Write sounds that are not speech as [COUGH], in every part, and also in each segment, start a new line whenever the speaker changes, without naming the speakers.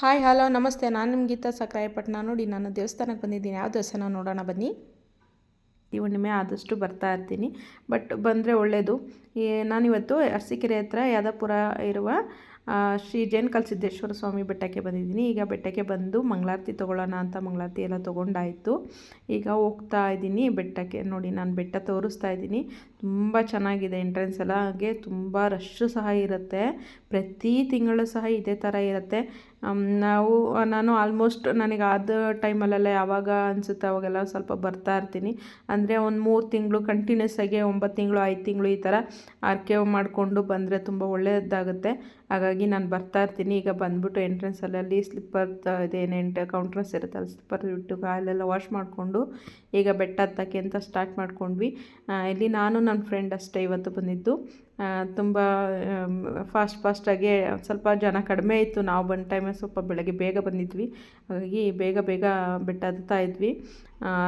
Hi hello ನಮಸ್ತೆ. ನಾನು ನಿಮ್ಮ ಗೀತಾ ಸಕ್ರಾಯಪಟ್ಟಣ ನೋಡಿ ನಾನು ದೇವಸ್ಥಾನಕ್ಕೆ ಬಂದಿದ್ದೀನಿ. ಯಾವ ದೇವಸ್ಥಾನ ನೋಡೋಣ ಬನ್ನಿ. ಈ ಹುಣ್ಣಿಮೆ ಆದಷ್ಟು ಬರ್ತಾ ಇರ್ತೀನಿ. ಬಟ್ ಬಂದರೆ ಒಳ್ಳೆಯದು ನಾನಿವತ್ತು ಅರಸೀಕೆರೆ ಹತ್ರ ಯಾದಪುರ ಇರುವ ಶ್ರೀ ಜೈನ್ ಕಲ್ಸಿದ್ದೇಶ್ವರ ಸ್ವಾಮಿ ಬೆಟ್ಟಕ್ಕೆ ಬಂದಿದ್ದೀನಿ. ಈಗ ಬೆಟ್ಟಕ್ಕೆ ಬಂದು ಮಂಗಳಾರತಿ ತೊಗೊಳ್ಳೋಣ ಅಂತ ಮಂಗಳಾರತಿ ಎಲ್ಲ ತೊಗೊಂಡಾಯಿತು. ಈಗ ಹೋಗ್ತಾ ಇದ್ದೀನಿ ಬೆಟ್ಟಕ್ಕೆ. ನೋಡಿ, ನಾನು ಬೆಟ್ಟ ತೋರಿಸ್ತಾ ಇದ್ದೀನಿ. ತುಂಬ ಚೆನ್ನಾಗಿದೆ ಎಂಟ್ರೆನ್ಸ್ ಎಲ್ಲ. ಹಾಗೆ ತುಂಬ ರಶ್ಶು ಸಹ ಇರುತ್ತೆ. ಪ್ರತಿ ತಿಂಗಳು ಸಹ ಇದೇ ಥರ ಇರುತ್ತೆ. ನಾವು ನಾನು ಆಲ್ಮೋಸ್ಟ್ ನನಗೆ ಆದ ಟೈಮಲ್ಲೆಲ್ಲ ಯಾವಾಗ ಅನಿಸುತ್ತೆ, ಅವಾಗೆಲ್ಲ ಸ್ವಲ್ಪ ಬರ್ತಾ ಇರ್ತೀನಿ. ಅಂದರೆ ಒಂದು ಮೂರು ತಿಂಗಳು ಕಂಟಿನ್ಯೂಸ್ ಆಗಿ ಒಂಬತ್ತು ತಿಂಗಳು, ಐದು ತಿಂಗಳು ಈ ಥರ ಆರ್ಕೆ ಮಾಡಿಕೊಂಡು ಬಂದರೆ ತುಂಬ ಒಳ್ಳೆಯದಾಗುತ್ತೆ ಹಾಗಾಗಿ ನಾನು ಬರ್ತಾ ಇರ್ತೀನಿ. ಈಗ ಬಂದ್ಬಿಟ್ಟು ಎಂಟ್ರೆನ್ಸಲ್ಲಿ ಸ್ಲಿಪ್ಪರ್ ಇದೇನೆಂಟು ಕೌಂಟ್ರಸ್ ಇರುತ್ತಲ್ಲ ಸ್ಲಿಪ್ಪರ್ ಇಟ್ಟು ಕಾಲೆಲ್ಲ ವಾಶ್ ಮಾಡಿಕೊಂಡು ಈಗ ಬೆಟ್ಟ ಹತ್ತಕ್ಕೆ ಅಂತ ಸ್ಟಾರ್ಟ್ ಮಾಡ್ಕೊಂಡ್ವಿ. ಇಲ್ಲಿ ನಾನು ನನ್ನ ಫ್ರೆಂಡ್ ಅಷ್ಟೇ ಇವತ್ತು ಬಂದಿದ್ದು. ತುಂಬ ಫಾಸ್ಟ್ ಫಾಸ್ಟಾಗಿ ಸ್ವಲ್ಪ ಜನ ಕಡಿಮೆ ಇತ್ತು. ನಾವು ಬಂದ ಟೈಮಲ್ಲಿ ಸ್ವಲ್ಪ ಬೆಳಗ್ಗೆ ಬೇಗ ಬಂದಿದ್ವಿ. ಹಾಗಾಗಿ ಬೇಗ ಬೇಗ ಬೆಟ್ಟ ಹತ್ತಾ ಇದ್ವಿ.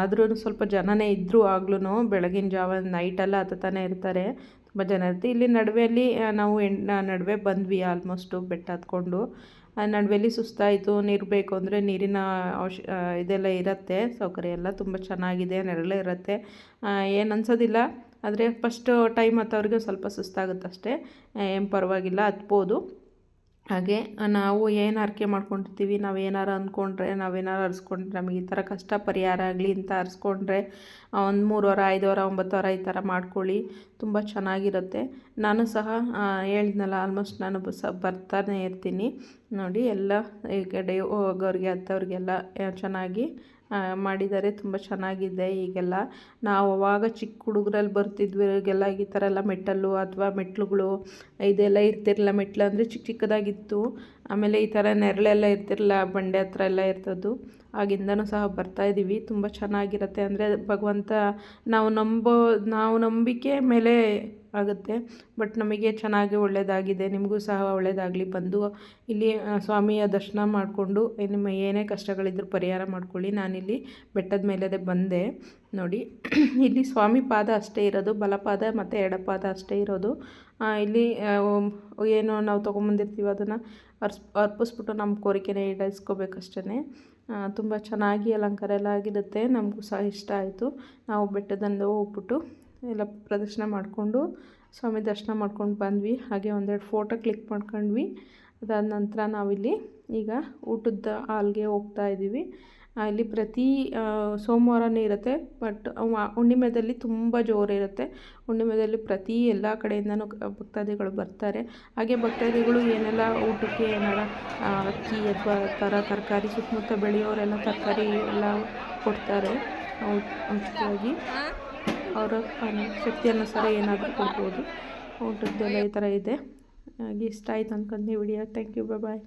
ಆದ್ರೂ ಸ್ವಲ್ಪ ಜನನೇ ಇದ್ದರೂ ಆಗ್ಲೂ ಬೆಳಗಿನ ಜಾವ ನೈಟೆಲ್ಲ ಹತ್ತತಾನೆ ಇರ್ತಾರೆ. ತುಂಬ ಜನ ಇರುತ್ತೆ ಇಲ್ಲಿ ನಡುವೆಯಲ್ಲಿ ನಾವು ನಡುವೆ ಬಂದ್ವಿ ಆಲ್ಮೋಸ್ಟು ಬೆಟ್ಟ ಹತ್ಕೊಂಡು ನಡುವೆಯಲ್ಲಿ ಸುಸ್ತಾಯಿತು, ನೀರು ಬೇಕು ಅಂದರೆ ನೀರಿನ ಅವಶ್ ಇದೆಲ್ಲ ಇರುತ್ತೆ. ಸೌಕರ್ಯ ಎಲ್ಲ ತುಂಬ ಚೆನ್ನಾಗಿದೆ, ನೆರಳೆ ಇರುತ್ತೆ. ಏನು ಅನ್ಸೋದಿಲ್ಲ. ಆದರೆ ಫಸ್ಟ್ ಟೈಮ್ ಹತ್ತೋರಿಗೆ ಸ್ವಲ್ಪ ಸುಸ್ತಾಗುತ್ತಷ್ಟೇ. ಏನು ಪರವಾಗಿಲ್ಲ, ಹತ್ಬೋದು. ಹಾಗೆ, ನಾವು ಏನು ಹರಕೆ ಮಾಡ್ಕೊಂಡಿರ್ತೀವಿ ನಾವು ಏನಾರು ಅಂದ್ಕೊಂಡ್ರೆ, ನಾವೇನಾರು ಅರ್ಸ್ಕೊಂಡ್ರೆ, ನಮಗೆ ಈ ಥರ ಕಷ್ಟ ಪರಿಹಾರ ಆಗಲಿ ಅಂತ ಅರ್ಸ್ಕೊಂಡ್ರೆ, ಒಂದು ಮೂರು ವಾರ ಐದು ಈ ಥರ ಮಾಡ್ಕೊಳ್ಳಿ, ತುಂಬ ಚೆನ್ನಾಗಿರುತ್ತೆ. ನಾನು ಸಹ ಹೇಳಿದ್ನಲ್ಲ ಆಲ್ಮೋಸ್ಟ್ ನಾನು ಸಹ ಬರ್ತಾನೆ ಇರ್ತೀನಿ. ನೋಡಿ, ಎಲ್ಲ ಈ ಕಡೆ ಹೋಗೋರಿಗೆ ಹತ್ತವ್ರಿಗೆಲ್ಲ ಚೆನ್ನಾಗಿ ಮಾಡಿದ್ದಾರೆ. ತುಂಬ ಚೆನ್ನಾಗಿದೆ ಈಗೆಲ್ಲ. ನಾವು ಅವಾಗ ಚಿಕ್ಕ ಹುಡುಗರಲ್ಲಿ ಬರ್ತಿದ್ವಿ. ಈಗೆಲ್ಲ ಈ ಥರ ಎಲ್ಲ ಮೆಟ್ಟಲು ಅಥವಾ ಮೆಟ್ಲುಗಳು ಇದೆಲ್ಲ ಇರ್ತಿರಲಿಲ್ಲ. ಮೆಟ್ಲು ಅಂದರೆ ಚಿಕ್ಕ ಚಿಕ್ಕದಾಗಿತ್ತು. ಆಮೇಲೆ ಈ ಥರ ನೆರಳೆಲ್ಲ ಇರ್ತಿರಲಿಲ್ಲ. ಬಂಡೆ ಹತ್ರ ಎಲ್ಲ ಇರ್ತದ್ದು. ಆಗಿಂದನೂ ಸಹ ಬರ್ತಾಯಿದ್ದೀವಿ ತುಂಬ ಚೆನ್ನಾಗಿರುತ್ತೆ. ಅಂದರೆ ಭಗವಂತ ನಾವು ನಂಬೋ, ನಾವು ನಂಬಿಕೆ ಮೇಲೆ ಆಗುತ್ತೆ. ಬಟ್ ನಮಗೆ ಚೆನ್ನಾಗಿ ಒಳ್ಳೆಯದಾಗಿದೆ ನಿಮಗೂ ಸಹ ಒಳ್ಳೆಯದಾಗಲಿ ಬಂದು ಇಲ್ಲಿ ಸ್ವಾಮಿಯ ದರ್ಶನ ಮಾಡಿಕೊಂಡು ನಿಮ್ಮ ಏನೇ ಕಷ್ಟಗಳಿದ್ದರೂ ಪರಿಹಾರ ಮಾಡ್ಕೊಳ್ಳಿ. ನಾನಿಲ್ಲಿ ಬೆಟ್ಟದ ಮೇಲೆ ಬಂದೆ. ನೋಡಿ, [CLEARS THROAT] ಇಲ್ಲಿ ಸ್ವಾಮಿ ಪಾದ ಅಷ್ಟೇ ಇರೋದು, ಬಲಪಾದ ಮತ್ತು ಎಡಪಾದ ಅಷ್ಟೇ ಇರೋದು. ಇಲ್ಲಿ ಏನು ನಾವು ತೊಗೊಂಬಂದಿರ್ತೀವಿ ಅದನ್ನು ಅರ್ಸ್, ಅರ್ಪಿಸ್ಬಿಟ್ಟು ನಮ್ಮ ಕೋರಿಕೆನೇ ಈಡೇರಿಸ್ಕೋಬೇಕಷ್ಟೇ ತುಂಬ ಚೆನ್ನಾಗಿ ಅಲಂಕಾರ ಎಲ್ಲ ಆಗಿರುತ್ತೆ. ನಮಗೂ ಸಹ ಇಷ್ಟ ಆಯಿತು. ನಾವು ಬೆಟ್ಟದಂದು ಹೋಗ್ಬಿಟ್ಟು ಎಲ್ಲ ಪ್ರದರ್ಶನ ಮಾಡಿಕೊಂಡು ಸ್ವಾಮಿ ದರ್ಶನ ಮಾಡ್ಕೊಂಡು ಬಂದ್ವಿ. ಹಾಗೆ ಒಂದೆರಡು ಫೋಟೋ ಕ್ಲಿಕ್ ಮಾಡ್ಕೊಂಡ್ವಿ. ಅದಾದ ನಂತರ ನಾವಿಲ್ಲಿ ಈಗ ಊಟದ ಹಾಲ್ಗೆ ಹೋಗ್ತಾ ಇದ್ದೀವಿ. ಇಲ್ಲಿ ಪ್ರತಿ ಸೋಮವಾರನೇ ಇರುತ್ತೆ, ಬಟ್ ಹುಣ್ಣಿಮೆದಲ್ಲಿ ತುಂಬ ಜೋರಿರುತ್ತೆ ಹುಣ್ಣಿಮೆದಲ್ಲಿ ಪ್ರತಿ ಎಲ್ಲ ಕಡೆಯಿಂದನೂ ಭಕ್ತಾದಿಗಳು ಬರ್ತಾರೆ. ಹಾಗೆ ಭಕ್ತಾದಿಗಳು ಏನೆಲ್ಲ ಊಟಕ್ಕೆ ಏನಾರ ಅಕ್ಕಿ ಅಥವಾ ಥರ ತರಕಾರಿ ಸುತ್ತಮುತ್ತ ಬೆಳೆಯೋರೆಲ್ಲ ತರಕಾರಿ ಎಲ್ಲ ಕೊಡ್ತಾರೆ. ಉಚಿತವಾಗಿ ಅವರ ಶಕ್ತಿ ಅನುಸಾರ ಏನಾದರೂ ಕೊಡ್ಬೋದು. ಊಟದ್ದೆಲ್ಲ ಈ ಥರ ಇದೆ. ಹಾಗೆ ಇಷ್ಟ ಆಯ್ತು ನೀವು ವಿಡಿಯೋ. Thank you bye